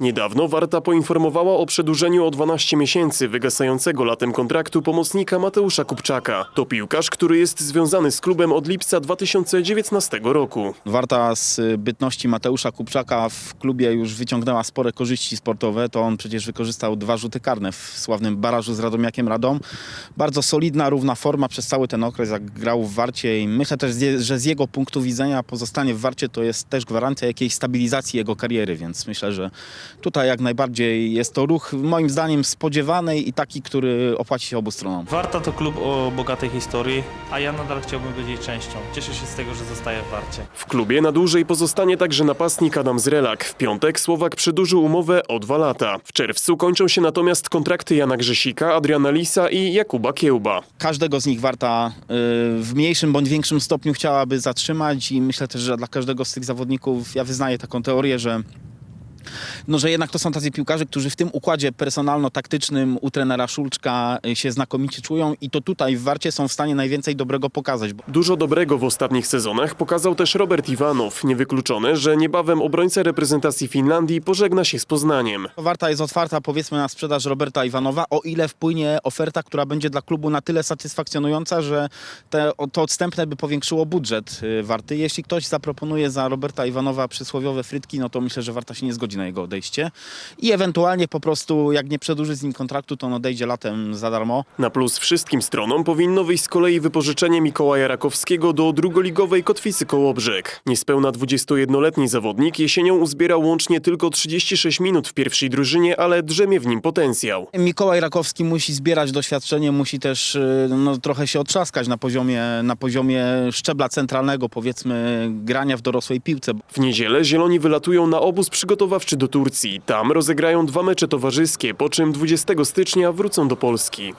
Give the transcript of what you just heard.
Niedawno Warta poinformowała o przedłużeniu o 12 miesięcy wygasającego latem kontraktu pomocnika Mateusza Kupczaka. To piłkarz, który jest związany z klubem od lipca 2019 roku. Warta z bytności Mateusza Kupczaka w klubie już wyciągnęła spore korzyści sportowe. To on przecież wykorzystał dwa rzuty karne w sławnym barażu z Radomiakiem Radom. Bardzo solidna, równa forma przez cały ten okres, jak grał w Warcie i myślę też, że z jego punktu widzenia pozostanie w Warcie to jest też gwarancja jakiejś stabilizacji jego kariery, więc myślę, że tutaj jak najbardziej jest to ruch moim zdaniem spodziewany i taki, który opłaci się obu stronom. Warta to klub o bogatej historii, a ja nadal chciałbym być jej częścią. Cieszę się z tego, że zostaję w Warcie. W klubie na dłużej pozostanie także napastnik Adam Zrelak. W piątek Słowak przedłużył umowę o dwa lata. W czerwcu kończą się natomiast kontrakty Jana Grzesika, Adriana Lisa i Jakuba Kiełba. Każdego z nich Warta y, w mniejszym bądź większym stopniu chciałaby zatrzymać i myślę też, że dla każdego z tych zawodników ja wyznaję taką teorię, że no, że jednak to są tacy piłkarze, którzy w tym układzie personalno-taktycznym u trenera Szulczka y, się znakomicie czują i to tutaj w Warcie są w stanie najwięcej dobrego pokazać. Dużo dobrego w ostatnich sezonach pokazał też Robert Iwanow. Niewykluczone, że niebawem obrońca reprezentacji Finlandii pożegna się z Poznaniem. Warta jest otwarta powiedzmy na sprzedaż Roberta Iwanowa, o ile wpłynie oferta, która będzie dla klubu na tyle satysfakcjonująca, że te, to odstępne by powiększyło budżet y, Warty. Jeśli ktoś zaproponuje za Roberta Iwanowa przysłowiowe frytki, no to myślę, że Warta się nie zgodzi na jego odejście i ewentualnie po prostu jak nie przedłuży z nim kontraktu, to on odejdzie latem za darmo. Na plus wszystkim stronom powinno wyjść z kolei wypożyczenie Mikołaja Rakowskiego do drugoligowej Kotwicy Kołobrzeg. Niespełna 21-letni zawodnik jesienią uzbierał łącznie tylko 36 minut w pierwszej drużynie, ale drzemie w nim potencjał. Mikołaj Rakowski musi zbierać doświadczenie, musi też y, no, trochę się otrzaskać na poziomie, na poziomie szczebla centralnego, powiedzmy, grania w dorosłej piłce. W niedzielę Zieloni wylatują na obóz przygotowawczy do Turcji. Tam rozegrają dwa mecze towarzyskie, po czym 20 stycznia wrócą do Polski.